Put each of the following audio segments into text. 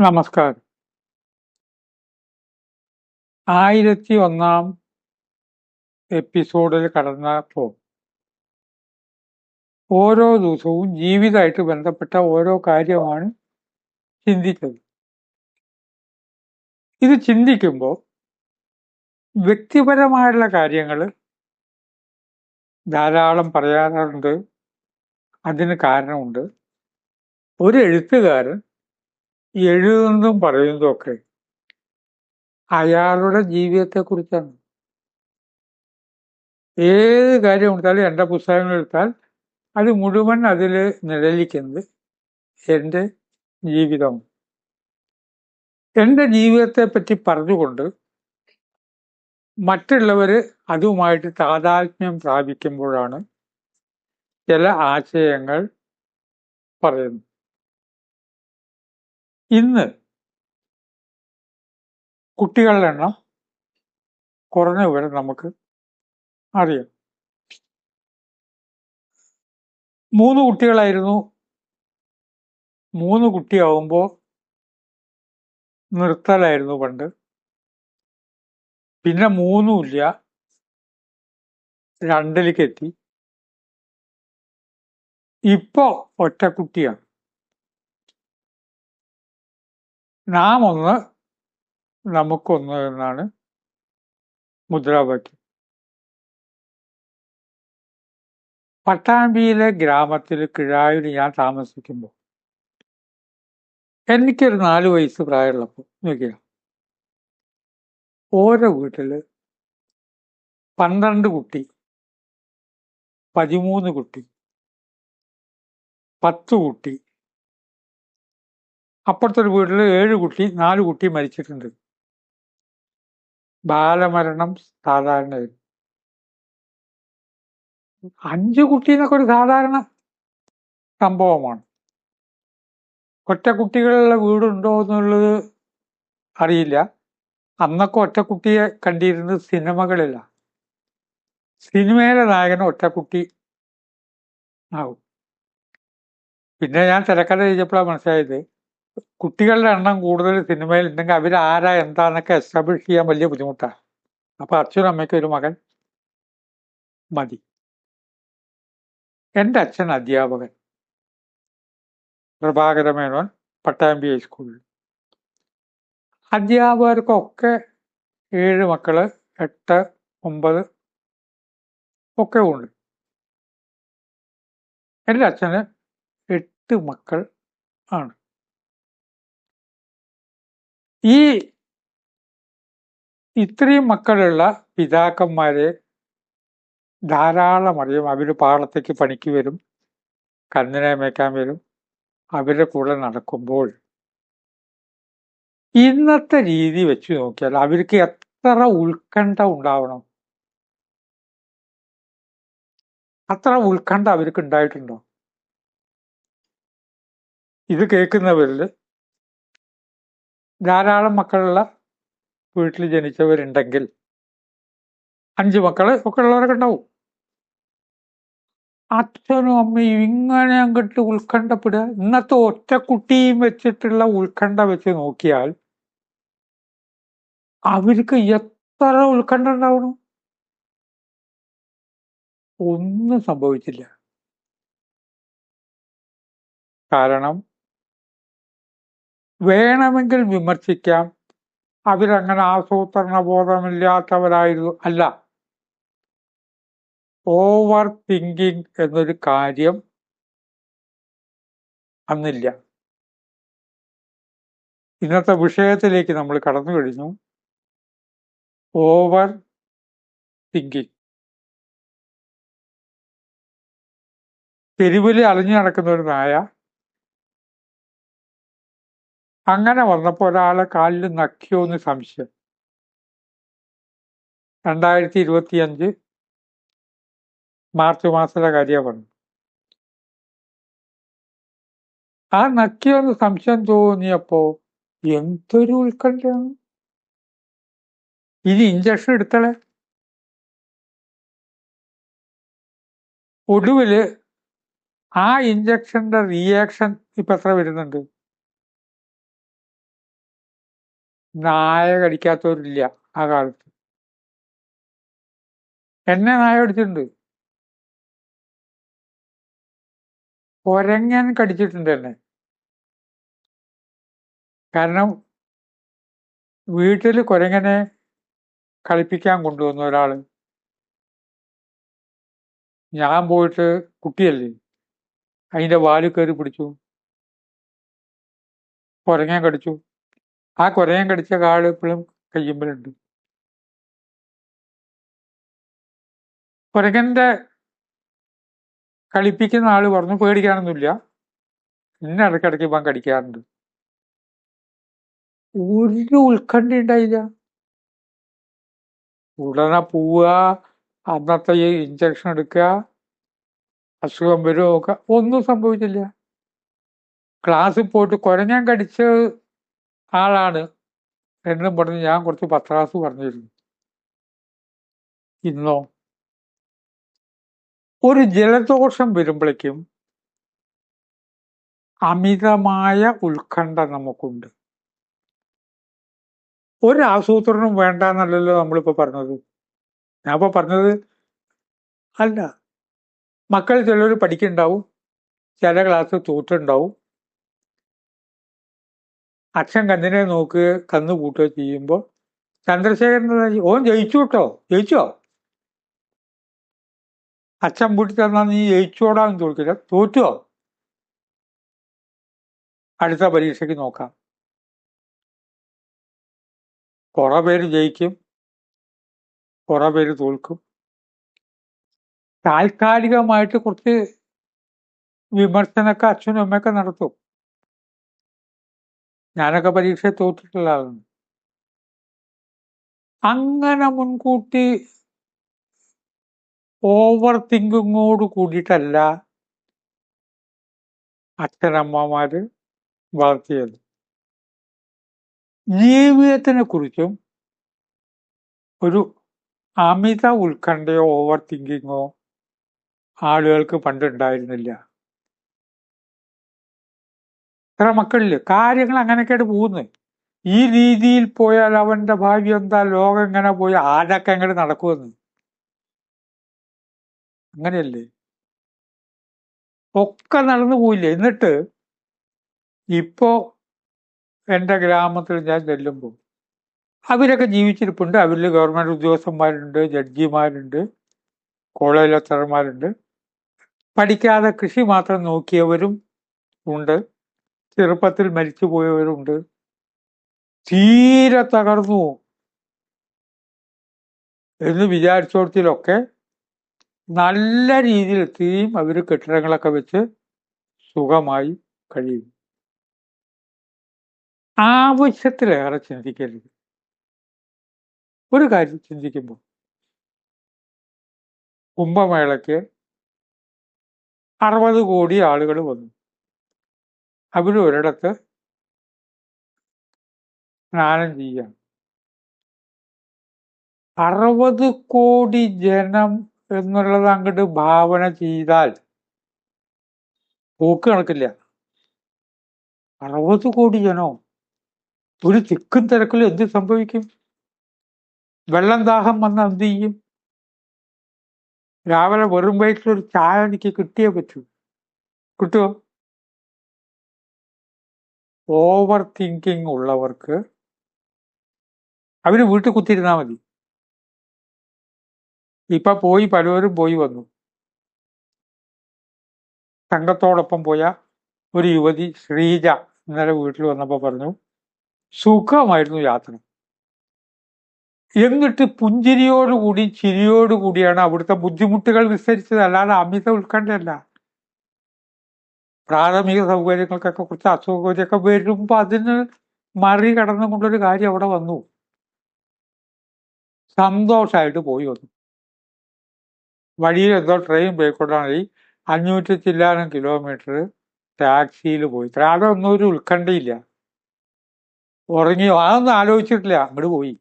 നമസ്കാരം. ആയിരത്തി ഒന്നാം എപ്പിസോഡിൽ കടന്നപ്പോൾ ഓരോ ദിവസവും ജീവിതമായിട്ട് ബന്ധപ്പെട്ട ഓരോ കാര്യമാണ് ചിന്തിച്ചത്. ഇത് ചിന്തിക്കുമ്പോൾ വ്യക്തിപരമായുള്ള കാര്യങ്ങൾ ധാരാളം പറയാറുണ്ട്. അതിന് കാരണമുണ്ട്. ഒരു എഴുത്തുകാരൻ എഴുതുന്നതും പറയുന്നതും ഒക്കെ അയാളുടെ ജീവിതത്തെക്കുറിച്ചാണ്. ഏത് കാര്യം എടുത്താലും എന്റെ പുസ്തകങ്ങൾ എടുത്താൽ അത് മുഴുവൻ അതിൽ നിഴലിക്കുന്നത് എന്റെ ജീവിതമാണ്. എന്റെ ജീവിതത്തെ പറ്റി പറഞ്ഞുകൊണ്ട് മറ്റുള്ളവർ അതുമായിട്ട് താതാത്മ്യം പ്രാപിക്കുമ്പോഴാണ് ചില ആശയങ്ങൾ പറയുന്നത്. ഇന്ന് കുട്ടികളുടെ എണ്ണം കുറഞ്ഞ വിവരം നമുക്ക് അറിയാം. മൂന്ന് കുട്ടികളായിരുന്നു. മൂന്ന് കുട്ടിയാവുമ്പോൾ നിർത്തലായിരുന്നു പണ്ട്. പിന്നെ മൂന്നുമില്ല. രണ്ടിലേക്ക് എത്തി. ഇപ്പോ ഒറ്റ നാം ഒന്ന് നമുക്കൊന്ന് എന്നാണ് മുദ്രാവാക്യം. പട്ടാമ്പിയിലെ ഗ്രാമത്തിൽ കിഴായൂർ ഞാൻ താമസിക്കുമ്പോൾ എനിക്കൊരു നാല് വയസ്സ് പ്രായമുള്ളപ്പോൾ നോക്കിയ. ഓരോ വീട്ടിൽ പന്ത്രണ്ട് കുട്ടി പതിമൂന്ന് കുട്ടി പത്ത് കുട്ടി അപ്പുറത്തെ ഒരു വീട്ടിൽ ഏഴ് കുട്ടി നാല് കുട്ടി മരിച്ചിട്ടുണ്ട്. ബാലമരണം സാധാരണ. അഞ്ച് കുട്ടി എന്നൊക്കെ ഒരു സാധാരണ സംഭവമാണ്. ഒറ്റ കുട്ടികളുള്ള വീടുണ്ടോ എന്നുള്ളത് അറിയില്ല. അന്നൊക്കെ ഒറ്റ കുട്ടിയെ കണ്ടിരുന്നത് സിനിമകളില്ല സിനിമയിലെ നായകൻ ഒറ്റ കുട്ടി ആവും. പിന്നെ ഞാൻ തിരക്കഥ ചെയ്തപ്പോഴാണ് മനസ്സിലായത്. കുട്ടികളുടെ എണ്ണം കൂടുതൽ സിനിമയിൽ ഉണ്ടെങ്കിൽ അവർ ആരാ എന്താന്നൊക്കെ എസ്റ്റാബ്ലിഷ് ചെയ്യാൻ വലിയ ബുദ്ധിമുട്ടാണ് അപ്പൊ അച്ഛനും അമ്മയ്ക്ക് ഒരു മകൻ മതി. എന്റെ അച്ഛൻ അധ്യാപകൻ. പ്രഭാകര മേനോൻ പട്ടാമ്പി ഹൈസ്കൂളിൽ. അധ്യാപകർക്കൊക്കെ ഏഴ് മക്കൾ എട്ട് ഒമ്പത് ഒക്കെ ഉണ്ട്. എന്റെ അച്ഛന് എട്ട് മക്കൾ ആണ്. ഈ ഇത്രയും മക്കളുള്ള പിതാക്കന്മാരെ ധാരാളം അറിയും. അവർ പാടത്തേക്ക് പണിക്ക് വരും കന്നിനെ മേക്കാൻ വരും അവരുടെ കൂടെ നടക്കുമ്പോൾ. ഇന്നത്തെ രീതി വെച്ച് നോക്കിയാൽ അവർക്ക് എത്ര ഉത്കണ്ഠ ഉണ്ടാവണം? അത്ര ഉത്കണ്ഠ അവർക്ക് ഉണ്ടായിട്ടുണ്ടോ? ഇത് കേൾക്കുന്നവരിൽ ധാരാളം മക്കളുള്ള വീട്ടിൽ ജനിച്ചവരുണ്ടെങ്കിൽ അഞ്ച് മക്കൾ ഒക്കെ ഉള്ളവരൊക്കെ ഉണ്ടാവും. അച്ഛനും അമ്മയും ഇങ്ങനെ അങ്ങോട്ട് ഉത്കണ്ഠപ്പെടുക. ഇന്നത്തെ ഒറ്റ കുട്ടിയും വെച്ചിട്ടുള്ള ഉത്കണ്ഠ വെച്ച് നോക്കിയാൽ അവർക്ക് എത്ര ഉത്കണ്ഠ ഉണ്ടാവണം? ഒന്നും സംഭവിച്ചില്ല. കാരണം വേണമെങ്കിൽ വിമർശിക്കാം. അവരങ്ങനെ ആസൂത്രണ ബോധമില്ലാത്തവരായിരുന്നു അല്ല. ഓവർ തിങ്കിങ് എന്നൊരു കാര്യം അന്നില്ല. ഇന്നത്തെ വിഷയത്തിലേക്ക് നമ്മൾ കടന്നു കഴിഞ്ഞു. ഓവർ തിങ്കിങ് തെരുവിൽ അലഞ്ഞു നടക്കുന്ന ഒരു നായ അങ്ങനെ വന്നപ്പോൾ ഒരാളെ കാലിൽ നക്കിയോ എന്ന് സംശയം. രണ്ടായിരത്തി ഇരുപത്തി അഞ്ച് മാർച്ച് മാസത്തിലെ പറഞ്ഞു ആ നക്കിയോന്ന് സംശയം തോന്നിയപ്പോ എന്തൊരു ഉത്കണ്ഠയാണ്. ഇനി ഇഞ്ചക്ഷൻ എടുത്തളെ. ഒടുവിൽ ആ ഇഞ്ചക്ഷന്റെ റിയാക്ഷൻ ഇപ്പൊ എത്ര വരുന്നുണ്ട്? നായ കടിക്കാത്തവരില്ല ആ കാലത്ത്. എന്നെ നായ കടിച്ചിട്ടുണ്ട്. കുരങ്ങൻ കടിച്ചിട്ടുണ്ട് എന്നെ കാരണം വീട്ടിൽ കുരങ്ങനെ കളിപ്പിക്കാൻ കൊണ്ടുവന്നു ഒരാൾ. ഞാൻ പോയിട്ട് കുട്ടിയല്ലേ. അതിന്റെ വാൽ കയറി പിടിച്ചു. കുരങ്ങൻ കടിച്ചു. ആ കുരങ്ങൻ കടിച്ച കാട് ഇപ്പോഴും കയ്യുമ്പലുണ്ട് കുരകന്റെ കളിപ്പിക്കുന്ന ആൾ പറഞ്ഞു പേടിക്കാനൊന്നുമില്ല. ഇന്ന ഇടയ്ക്കിടയ്ക്ക് ഇപ്പം കടിക്കാറുണ്ട്. ഒരു ഉത്കണ്ഠ ഉണ്ടായില്ല. ഉടനെ പോവുക അന്നത്തെ ഇഞ്ചക്ഷൻ എടുക്കുക അസുഖം വരുമോ ഒന്നും സംഭവിച്ചില്ല. ക്ലാസ്സിൽ പോയിട്ട് കുരഞ്ഞാൻ കടിച്ച ആളാണ്. എന്നും പറഞ്ഞ് ഞാൻ കുറച്ച് പത്രാസ് പറഞ്ഞിരുന്നു. ഇന്നോ? ഒരു ജലദോഷം വരുമ്പോഴേക്കും അമിതമായ ഉത്കണ്ഠ നമുക്കുണ്ട്. ഒരു ആസൂത്രണം വേണ്ട എന്നല്ലല്ലോ നമ്മളിപ്പോ പറഞ്ഞത്. ഞാൻ ഇപ്പൊ പറഞ്ഞത് അല്ല. മക്കൾ ചിലർ പഠിക്കുന്നുണ്ടാവും. ചില ക്ലാസ് തോറ്റുണ്ടാവും അച്ഛൻ കന്നിനെ നോക്ക് കന്ന് കൂട്ടുക ചെയ്യുമ്പോൾ ചന്ദ്രശേഖരൻ ഓൻ ജയിച്ചു കേട്ടോ. ജയിച്ചോ? അച്ഛൻ വീട്ടിൽ തന്നാൽ നീ ജയിച്ചോടാന്ന് ചോദിക്കില്ല തോറ്റോ? അടുത്ത പരീക്ഷയ്ക്ക് നോക്കാം. കുറെ പേര് ജയിക്കും. കുറെ പേര് തോൽക്കും. താൽക്കാലികമായിട്ട് കുറച്ച് വിമർശനമൊക്കെ അച്ഛനും അമ്മയൊക്കെ നടത്തും. ഞാനൊക്കെ പരീക്ഷ തോറ്റിട്ടുള്ള ആളാണ് അങ്ങനെ മുൻകൂട്ടി ഓവർ തിങ്കിങ്ങോട് കൂടിയിട്ടല്ല അച്ഛനമ്മമാര് വളർത്തിയത്. ജീവിതത്തിനെ കുറിച്ചും ഒരു അമിത ഉത്കണ്ഠയോ ഓവർ തിങ്കിങ്ങോ ആളുകൾക്ക് പണ്ടുണ്ടായിരുന്നില്ല. എത്ര മക്കളിൽ? കാര്യങ്ങൾ അങ്ങനെയൊക്കെയായിട്ട് പോകുന്നത് ഈ രീതിയിൽ പോയാൽ അവന്റെ ഭാവി എന്താ? ലോകം എങ്ങനെ പോയി? ആരൊക്കെ എങ്ങനെ നടക്കുമെന്ന്. അങ്ങനെയല്ലേ? ഒക്കെ നടന്നു പോയില്ലേ? എന്നിട്ട് ഇപ്പോ എന്റെ ഗ്രാമത്തിൽ ഞാൻ ചെല്ലുമ്പോൾ അവരൊക്കെ ജീവിച്ചിരിപ്പുണ്ട്. അവരിൽ ഗവൺമെന്റ് ഉദ്യോഗസ്ഥന്മാരുണ്ട് ജഡ്ജിമാരുണ്ട് കോളേജ് ലെക്ചറർമാരുണ്ട് പഠിക്കാതെ കൃഷി മാത്രം നോക്കിയവരും ഉണ്ട്. ചെറുപ്പത്തിൽ മരിച്ചു പോയവരുണ്ട് തീരെ തകർന്നു എന്ന് വിചാരിച്ചോടത്തിലൊക്കെ നല്ല രീതിയിൽ എത്തുകയും അവർ കെട്ടിടങ്ങളൊക്കെ വെച്ച് സുഖമായി കഴിയും. ആവശ്യത്തിലേറെ ചിന്തിക്കരുത്. ഒരു കാര്യം ചിന്തിക്കുമ്പോൾ കുംഭമേളയ്ക്ക് അറുപത് കോടി ആളുകൾ വന്നു. അവർ ഒരിടത്ത് സ്നാനം ചെയ്യാം അറുപത് കോടി ജനം എന്നുള്ളത് അങ്ങോട്ട് ഭാവന ചെയ്താൽ പോക്ക് കണക്കില്ല. അറുപത് കോടി ജനവും ഒരു തിക്കും തിരക്കിലും എന്ത് സംഭവിക്കും? വെള്ളം ദാഹം വന്ന എന്ത് ചെയ്യും? രാവിലെ വെറും വയറ്റിൽ ഒരു ചായ എനിക്ക് കിട്ടിയേ പറ്റൂ. കിട്ടുമോ ഓവർ തിങ്കിങ് ഉള്ളവർക്ക് അവർ വീട്ടിൽ കുത്തിയിരുന്നാ മതി. ഇപ്പൊ പോയി പലവരും പോയി വന്നു. സംഘത്തോടൊപ്പം പോയ ഒരു യുവതി ശ്രീജ ഇന്നലെ വീട്ടിൽ വന്നപ്പോൾ പറഞ്ഞു സുഖമായിരുന്നു യാത്ര. എന്നിട്ട് പുഞ്ചിരിയോടുകൂടി ചിരിയോടുകൂടിയാണ് അവിടുത്തെ ബുദ്ധിമുട്ടുകൾ വിസ്തരിച്ചത്. അല്ലാതെ അമിത ഉത്കണ്ഠയല്ല. പ്രാഥമിക സൗകര്യങ്ങൾക്കൊക്കെ കുറച്ച് അസൗകര്യമൊക്കെ വരുമ്പോൾ അതിന് മറികടന്നുകൊണ്ടൊരു കാര്യം അവിടെ വന്നു. സന്തോഷമായിട്ട് പോയി വന്നു. വഴിയിൽ എന്തോ ട്രെയിൻ പോയിക്കൊണ്ടാണ് അഞ്ഞൂറ്റി ചില്ലാനം കിലോമീറ്റർ ടാക്സിയിൽ പോയി. അതൊന്നും ഒരു ഉത്കണ്ഠയില്ല. ഉറങ്ങിയോ അതൊന്നും ആലോചിച്ചിട്ടില്ല. അങ്ങോട്ട് പോയി.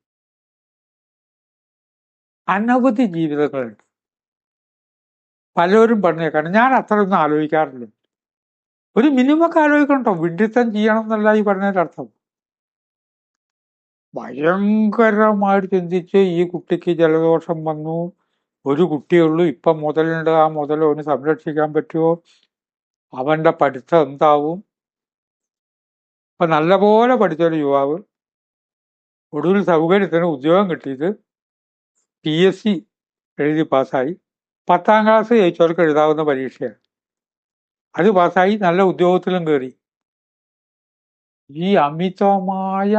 അനവധി ജീവിതങ്ങളുണ്ട്. പലരും പറഞ്ഞേക്കാണ്. ഞാൻ അത്രയൊന്നും ആലോചിക്കാറില്ല. ഒരു മിനിമം ഒക്കെ ആലോചിക്കണം കേട്ടോ വിഡിത്തം ചെയ്യണം എന്നല്ല ഈ പറഞ്ഞതിന്റെ അർത്ഥം. ഭയങ്കരമായിട്ട് ചിന്തിച്ച് ഈ കുട്ടിക്ക് ജലദോഷം വന്നു. ഒരു കുട്ടിയുള്ളൂ ഇപ്പം മുതലുണ്ട്. ആ മുതൽ അവന് സംരക്ഷിക്കാൻ പറ്റുമോ? അവന്റെ പഠിത്തം എന്താവും? അപ്പൊ നല്ലപോലെ പഠിച്ചൊരു യുവാവ് ഒടുവിൽ സൗകര്യത്തിന് ഉദ്യോഗം കിട്ടിയത് പി എസ് സി എഴുതി പാസ്സായി. പത്താം ക്ലാസ് ജയിച്ചവർക്ക് എഴുതാവുന്ന പരീക്ഷയാണ്. അത് പാസ്സായി നല്ല ഉദ്യോഗത്തിലും കയറി ഈ അമിതമായ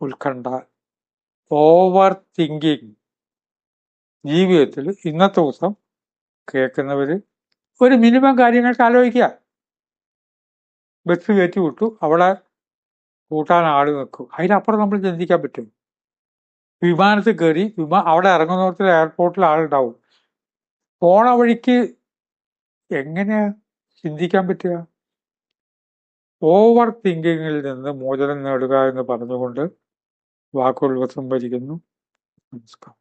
ഉത്കണ്ഠ ഓവർ തിങ്കിങ് ജീവിതത്തിൽ ഇന്നത്തെ ദിവസം കേൾക്കുന്നവർ ഒരു മിനിമം കാര്യങ്ങൾക്ക് ആലോചിക്കുക. ബസ് കയറ്റി വിട്ടു അവിടെ കൂട്ടാൻ ആൾ നിൽക്കും. അതിനപ്പുറം നമ്മൾ ചിന്തിക്കാൻ പറ്റും. വിമാനത്തിൽ കയറി വിമാ അവിടെ ഇറങ്ങുന്നിടത്തിൽ എയർപോർട്ടിൽ ആളുണ്ടാവും. പോണ വഴിക്ക് എങ്ങനെയാ ചിന്തിക്കാൻ പറ്റുക? ഓവർ തിങ്കിങ്ങിൽ നിന്ന് മോചനം നേടുക എന്ന് പറഞ്ഞുകൊണ്ട് വാക്കുകൾ ഉപസംഹരിക്കുന്നു. നമസ്കാരം.